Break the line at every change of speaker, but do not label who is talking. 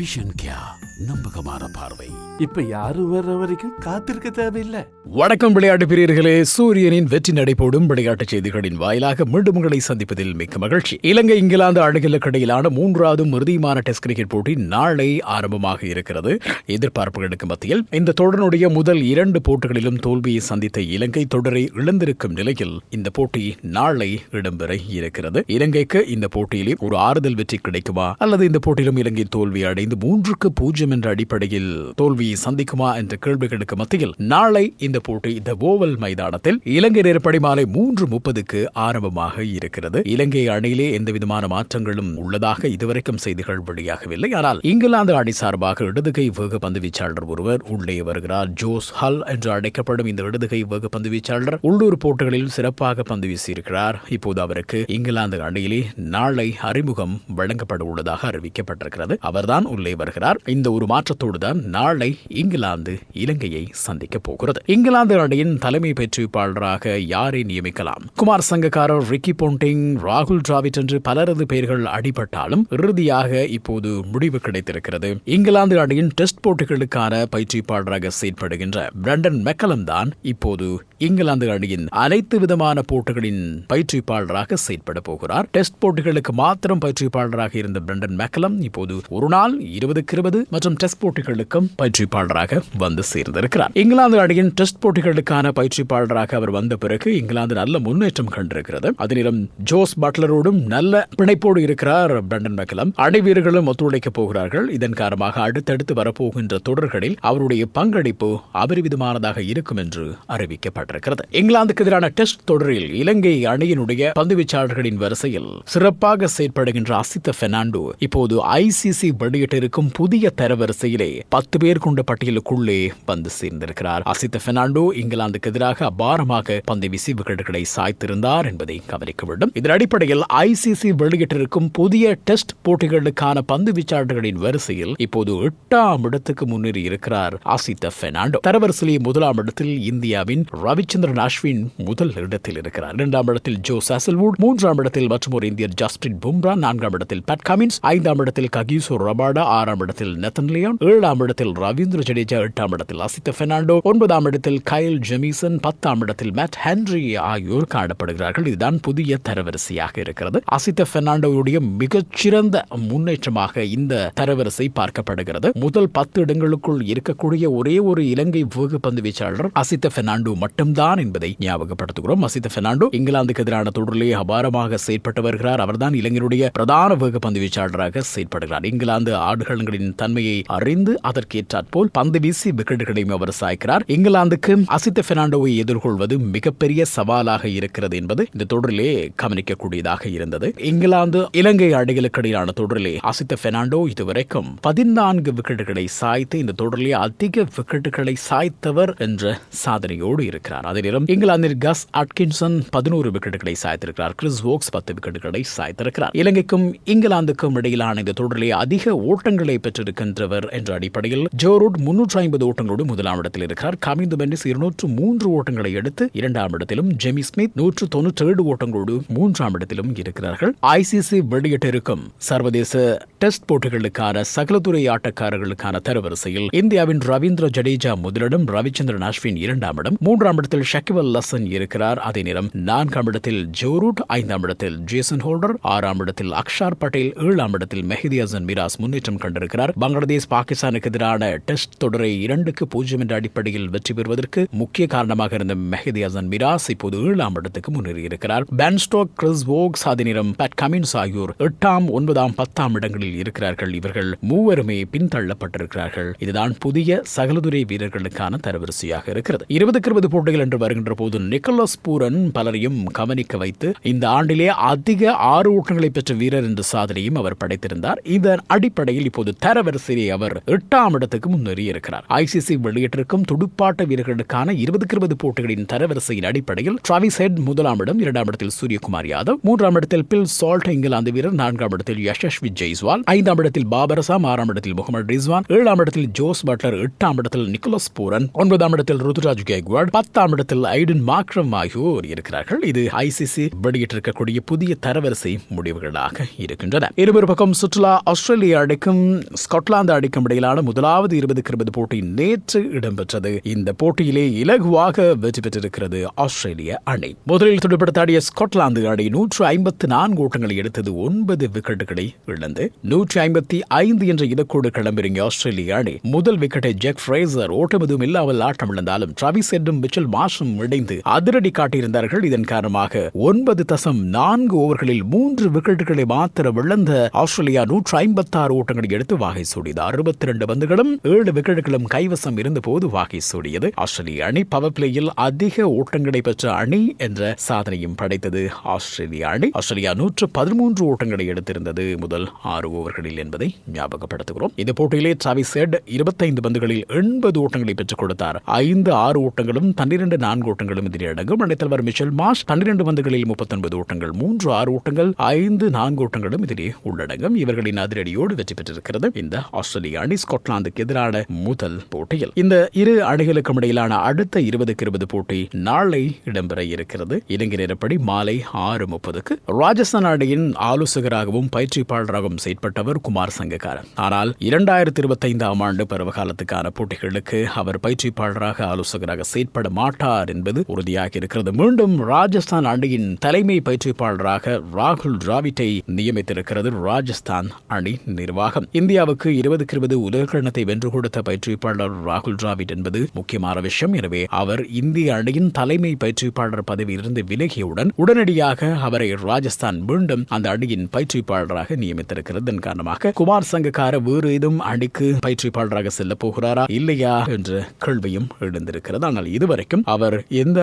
Vision क्या? நம்பகமான பார்வை.
இப்ப யாரும் வர்ற வரைக்கும் காத்திருக்க தேவையில்லை.
வணக்கம் விளையாட்டு பிரியர்களே சூரியனின் வெற்றி நடைபோடும் விளையாட்டுச் செய்திகளின் வாயிலாக மீண்டும் உங்களை சந்திப்பதில் மிக்க மகிழ்ச்சி. இலங்கை இங்கிலாந்து அணிகளுக்கு இடையிலான மூன்றாவது இறுதியுமான டெஸ்ட் கிரிக்கெட் போட்டி நாளை ஆரம்பமாக இருக்கிறது. எதிர்பார்ப்புகளுக்கு மத்தியில் இந்த தொடரினுடைய முதல் இரண்டு போட்டிகளிலும் தோல்வியை சந்தித்த இலங்கை தொடரை இழந்திருக்கும் நிலையில் இந்த போட்டி நாளை இடம்பெற இருக்கிறது. இலங்கைக்கு இந்த போட்டியிலே ஒரு ஆறுதல் வெற்றி கிடைக்குமா? அல்லது இந்த போட்டியிலும் இலங்கை தோல்வி அடைந்து மூன்றுக்கு பூஜ்ஜியம் என்ற அடிப்படையில் தோல்வியை சந்திக்குமா என்ற கேள்விகளுக்கு மத்தியில் நாளை இந்த போட்டி இந்த ஓவல் மைதானத்தில். இலங்கை நேரப்படி மாலை மூன்று முப்பதுக்கு ஆரம்பமாக இருக்கிறது. இலங்கை அணியிலே எந்த விதமான மாற்றங்களும் உள்ளதாக இதுவரைக்கும் செய்திகள் வெளியாகவில்லை. ஆனால் இங்கிலாந்து அணி சார்பாக இடதுகை வேக பந்து வீச்சாளர் ஒருவர் உள்ளே வருகிறார். ஜோஸ் ஹல் என்று அழைக்கப்படும் இந்த இடதுகை வேக பந்து வீச்சாளர் உள்ளூர் போட்டிகளில் சிறப்பாக பந்து வீசியிருக்கிறார். இப்போது அவருக்கு இங்கிலாந்து அணியிலே நாளை அறிமுகம் வழங்கப்பட உள்ளதாக அறிவிக்கப்பட்டிருக்கிறது. அவர்தான் உள்ளே வருகிறார். இந்த ஒரு மாற்றத்தோடு தான் நாளை இங்கிலாந்து இலங்கையை சந்திக்க போகிறது. இங்கிலாந்து அணியின் தலைமை பயிற்றுவிப்பாளராக யாரை நியமிக்கலாம்? குமார் சங்கக்காரர் ரிக்கி போண்டிங் ராகுல் டிராவிட் என்று பலரது பெயர்கள் அடிபட்டாலும் இறுதியாக இப்போது முடிவு கிடைத்திருக்கிறது. இங்கிலாந்து அணியின் டெஸ்ட் போட்டிகளுக்கான பயிற்றுவிப்பாளராக செயற்படுகின்ற பிரண்டன் மெக்கலம் தான் இப்போது இங்கிலாந்து அணியின் அனைத்து விதமான போட்டிகளின் பயிற்றுவிப்பாளராக செயற்பட போகிறார். டெஸ்ட் போட்டிகளுக்கு மாத்திரம் பயிற்றுவிப்பாளராக இருந்த பிரண்டன் மெக்கலம் இப்போது ஒரு நாள் இருபதுக்கு இருபது மற்றும் டெஸ்ட் போட்டிகளுக்கும் பயிற்றுவிப்பாளராக வந்து சேர்ந்திருக்கிறார். இங்கிலாந்து அணியின் டெஸ்ட் போட்டிகளுக்கான பயிற்றுவிப்பாளராக அவர் வந்த பிறகு இங்கிலாந்து நல்ல முன்னேற்றம் கண்டிருக்கிறது. அதிலும் ஜோஸ் பட்லரோடும் நல்ல பிணைப்போடு இருக்கிறார் பிரண்டன் மெக்கலம் அணி வீரர்களும் ஒத்துழைக்கப் போகிறார்கள். இதன் காரணமாக அடுத்தடுத்து வரப்போகின்ற தொடர்களில் அவருடைய பங்களிப்பு அபரிவிதமானதாக இருக்கும் என்று அறிவிக்கப்பட்டிருக்கிறது இங்கிலாந்துக்கு எதிரான டெஸ்ட் தொடரில் இலங்கை அணியினுடைய பந்துவீச்சாளர்களின் வரிசையில் சிறப்பாக செயற்படுகின்ற அசித்த பெர்னாண்டோ இப்போது ஐசிசி வெளியிட்டிருக்கும் புதிய தரவரிசையிலே பத்து பேர் கொண்ட பட்டியலுக்குள்ளே வந்து சேர்ந்திருக்கிறார். அசித்த பெர்னாண்டோ இங்கிலாந்துக்கு எதிராக அபாரமாக பந்து வீசி விக்கெட்டுகளை சாய்த்திருந்தார் என்பதை கவனிக்க வேண்டும். இதன் அடிப்படையில் ஐசிசி வெளியிட்டிருக்கும் புதிய டெஸ்ட் போட்டிகளுக்கான பந்து வீச்சாளர்களின் வரிசையில் இப்போது எட்டாம் இடத்துக்கு முன்னேறி இருக்கிறார் அசித்த பெர்னாண்டோ. தரவரிசையில் முதலாம் இடத்தில் இந்தியாவின் ரவிச்சந்திரன் அஸ்வின் முதல் இடத்தில் இருக்கிறார். இரண்டாம் இடத்தில் ஜோ சாசல்வுட் மூன்றாம் இடத்தில் மற்றும் ஒரு இந்தியர் ஜஸ்பிரிட் பும்ரா நான்காம் இடத்தில் பேட் கமின்ஸ் ஐந்தாம் இடத்தில் ககிசோ ரபாடா ஆறாம் இடத்தில் நெத்தன் லியோன் ஏழாம் இடத்தில் ரவீந்திர ஜடேஜா எட்டாம் இடத்தில் அசித்த பெர்னாண்டோ ஒன்பதாம் இடத்தில் கைல் ஜெமிசன் பத்தாம் இடத்தில் மேட் ஹென்ரி ஆகியோர் காணப்படுகிறார்கள். இதுதான் புதிய தரவரிசையாக இருக்கிறது. அசித்த பெர்னாண்டோவுடைய மிகச்சிறந்த முன்னேற்றமாக இந்த தரவரிசை பார்க்கப்படுகிறது. முதல் பத்து இடங்களுக்குள் இருக்கக்கூடிய ஒரே ஒரு இலங்கை வேகப்பந்து வீச்சாளர் அசித்த பெர்னாண்டோ மட்டும் மட்டும்தான் என்பதை ஞாபகப்படுத்துகிறோம். அசித்த பெர்னாண்டோ இங்கிலாந்துக்கு எதிரான தொடரிலே அபாரமாக செயற்பட்டு வருகிறார். அவர்தான் இலங்கையினுடைய பிரதான வேகப்பந்து வீச்சாளராக செயற்படுகிறார். இங்கிலாந்து ஆடுகளங்களின் தன்மையை அறிந்து அதற்கேற்றாற்போல் பந்து வீசி விக்கெட்டுகளையும் அவர் சாய்க்கிறார். இங்கிலாந்துக்கு அசித்த பெர்னாண்டோவை எதிர்கொள்வது மிகப்பெரிய சவாலாக இருக்கிறது என்பது இந்த தொடரிலே கவனிக்கக்கூடியதாக இருந்தது. இங்கிலாந்து இலங்கை அணிகளுக்கு இடையிலான தொடரிலே அசித்த பெர்னாண்டோ இதுவரைக்கும் பதினான்கு விக்கெட்டுகளை சாய்த்து இந்த தொடரிலே அதிக விக்கெட்டுகளை சாய்த்தவர் என்ற சாதனையோடு இருக்கிறார். அதே நேரம் இங்கிலாந்தில் கஸ் அட்கின்சன் பதினோரு விக்கெட்டுகளை சாய்த்திருக்கிறார். கிறிஸ் வோக்ஸ் பத்து விக்கெட்டுகளை சாய்த்திருக்கிறார். இலங்கைக்கும் இங்கிலாந்துக்கும் இடையிலான இந்த தொடரிலே அதிக ஓட்டங்களை பெற்றிருக்கின்றவர் என்ற அடிப்படையில் ஜோரூட் முன்னூற்று ஐம்பது ஓட்டங்களோடு முதலாம் இடத்தில் இருக்கிறார். கமிந்து பென்னிஸ் இருநூற்று மூன்று ஓட்டங்களை எடுத்து இரண்டாம் இடத்திலும் ஜெமி ஸ்மித் நூற்று தொன்னூற்றி ஏழு ஓட்டங்களோடு மூன்றாம் இடத்திலும் இருக்கிறார்கள். ஐசிசி வெளியிட்டிருக்கும் சர்வதேச டெஸ்ட் போட்டிகளுக்கான சகலத்துறை ஆட்டக்காரர்களுக்கான தரவரிசையில் இந்தியாவின் ரவீந்திர ஜடேஜா முதலிடம் ரவிச்சந்திரன் அஸ்வின் இரண்டாம் இடம் மூன்றாம் இடத்தில் ஷக்கிபல் லசன் இருக்கிறார். அதே நேரம் நான்காம் இடத்தில் ஜோரூட் ஐந்தாம் இடத்தில் ஜேசன் ஹோல்டர் ஆறாம் இடத்தில் அக்ஷார் பட்டேல் ஏழாம் இடத்தில் மெஹதி ஹசன் மிராஸ் முன்னேற்றம் கண்டிருக்கிறார். பங்களாதேஷ் பாகிஸ்தானுக்கு எதிரான டெஸ்ட் தொடரை இரண்டுக்கு பூஜ்ஜியம் என்ற அடிப்படையில் வெற்றி பெறுவதற்கு முக்கிய காரணமாக இருந்த மெஹதி ஹசன் மிராஸ் இப்போது ஏழாம் இடத்துக்கு முன்னேறி இருக்கிறார் பேன்ஸ்டோக் கிறிஸ் வோக்ஸ் அதே நேரம் பேட் கமின்ஸ் ஆகியோர் எட்டாம் ஒன்பதாம் பத்தாம் இடங்களில் இருக்கிறார்கள். இவர்கள் மூவருமே பின்தள்ளப்பட்டிருக்கிறார்கள். இதுதான் புதிய சகலதுறை வீரர்களுக்கான தரவரிசையாக இருக்கிறது. இருபதுக்கு இருபது ஆண்டுகள் என்று வருகின்ற போது நிக்கோலஸ் பூரன் பலரையும் கவனிக்க வைத்து இந்த ஆண்டிலே அதிக ஆறு ஓட்டங்களை பெற்ற வீரர் என்ற சாதனையும் அவர் படைத்திருந்தார். இதன் அடிப்படையில் இப்போது தரவரிசையை அவர் எட்டாம் இடத்துக்கு முன்னேறி இருக்கிறார் ஐசிசி வெளியிட்டிருக்கும் துடுப்பாட்ட வீரர்களுக்கான இருபதுக்கு இருபது போட்டிகளின் தரவரிசையின் அடிப்படையில் டிராவிஸ் ஹெட் முதலாம் இடம் இரண்டாம் இடத்தில் சூரியகுமார் யாதவ் மூன்றாம் இடத்தில் பில் சால்ட் இங்கிலாந்து வீரர் நான்காம் இடத்தில் யஷஸ்வி ஜெய்ஸ்வால் ஐந்தாம் இடத்தில் பாபர் அசாம் ஆறாம் இடத்தில் முகமது ரிஸ்வான் ஏழாம் இடத்தில் ஜோஸ் பட்லர் எட்டாம் இடத்தில் நிக்கோலஸ் பூரன் ஒன்பதாம் இடத்தில் ருதுராஜ் கேக்வாட் பத்தாம் பத்தாம் இடத்தில் ஐடன் மாக்ரம் ஆகியோர் இருக்கிறார்கள். இது ஐசிசி வெளியிட்டிருக்கக்கூடிய புதிய தரவரிசை முடிவுகளாக இருக்கின்றன. இருவரு பக்கம் சுற்றுலா ஆஸ்திரேலியா அடிக்கும் ஸ்காட்லாந்து அடிக்கும் இடையிலான முதலாவது இருபதுக்கு இருபது போட்டி நேற்று இடம்பெற்றது. இந்த போட்டியிலே இலகுவாக வெற்றி பெற்றிருக்கிறது ஆஸ்திரேலிய அணி. முதலில் துடுப்படுத்தாடிய ஸ்காட்லாந்து அணி நூற்று ஐம்பத்து நான்கு ஓட்டங்களை எடுத்தது ஒன்பது விக்கெட்டுகளை இழந்து நூற்றி ஐம்பத்தி ஐந்து என்ற இலக்கோடு கிளம்பிறங்கிய ஆஸ்திரேலிய அணி. முதல் விக்கெட்டை ஜெக் ஃப்ரேசர் ஓட்டம் எதுவும் இல்லாமல் ஆட்டம் இழந்தாலும் டிராவிஸ் ஹெட்டும் மிச்சல் மாஷும் இணைந்து அதிரடி காட்டியிருந்தார்கள். இதன் காரணமாக ஒன்பது தசம் நான்கு ஓவர்களில் மூன்று விக்கெட்டுகளை மாத்திர இழந்த ஆஸ்திரேலியா நூற்று ஐம்பத்தாறு ஓட்டங்களை எடுத்து வாகை சூடியது. அறுபத்தி இரண்டு பந்துகளும் ஏழு விக்கெட்டுகளும் கைவசம் இருந்தபோது வாகை சூடியது. ஆஸ்திரேலிய அணி பவர் பிளேயில் அதிக ஓட்டங்களை பெற்ற அணி என்ற சாதனையும் படைத்தது ஆஸ்திரேலிய அணி. ஆஸ்திரேலியா நூற்று பதிமூன்று ஓட்டங்களை எடுத்திருந்தது. முதல் ஆறு ஓவர்களில் என்பதை ஞாபகப்படுத்துகிறோம். இந்த போட்டியிலே டிராவிஸ் ஹெட் இருபத்தைந்து பந்துகளில் எண்பது ஓட்டங்களை பெற்றுக் கொடுத்தார். ஐந்து ஆறு ஓட்டங்களும் பன்னிரண்டு நான்கு ஓட்டங்களும் இதில் அடங்கும். அனைத்தலைவர் மிஷல் மாஸ் பன்னிரண்டு பந்துகளில் முப்பத்தொன்பது ஓட்டங்கள் மூன்று ஆறு ஓட்டங்கள் ஐந்து நான்கு ஓட்டங்களும் இதிலே உள்ளடங்கும். இவர்களின் அதிரடியோடு வெற்றி பெற்றிருக்கிறது இந்த ஆஸ்திரேலிய அணி ஸ்காட்லாந்துக்கு எதிரான முதல் போட்டியில். இந்த இரு அணிகளுக்கும் இடையிலான அடுத்த இருபதுக்கு இருபது போட்டி நாளை இடம்பெற இருக்கிறது. இலங்கை நேரப்படி மாலை ஆறு முப்பதுக்கு ராஜஸ்தான் அணியின் ஆலோசகராகவும் பயிற்சிப்பாளராகவும் செயற்பட்டவர் குமார் சங்கக்காரன். ஆனால் இரண்டாயிரத்தி இருபத்தைந்தாம் ஆண்டு பருவகாலத்துக்கான போட்டிகளுக்கு அவர் பயிற்சிப்பாளராக ஆலோசகராக செயற்பட மாட்டார் என்பது உறுதியாக இருக்கிறது. மீண்டும் ராஜஸ்தான் அணியின் தலைமை பயிற்சிப்பாளராக ராகுல் டிராவிட்டை நியமித்திருக்கிறது ராஜஸ்தான் அணி நிர்வாகம். இந்தியாவுக்கு இருபதுக்கு இருபது உலகக்கிணத்தை வென்று கொடுத்த பயிற்றுவிப்பாளர் ராகுல் டிராவிட் என்பது முக்கியமான விஷயம். எனவே அவர் இந்திய அணியின் தலைமை பயிற்றுவிப்பாளர் பதவியிலிருந்து விலகியவுடன் உடனடியாக அவரை ராஜஸ்தான் மீண்டும் அந்த அணியின் பயிற்றுவிப்பாளராக நியமித்திருக்கிறது. இதன் காரணமாக குமார் சங்கக்கார வேறு ஏதும் அணிக்கு பயிற்றுவிப்பாளராக செல்ல போகிறாரா இல்லையா என்ற கேள்வியும் எழுந்திருக்கிறது. ஆனால் இதுவரைக்கும் அவர் எந்த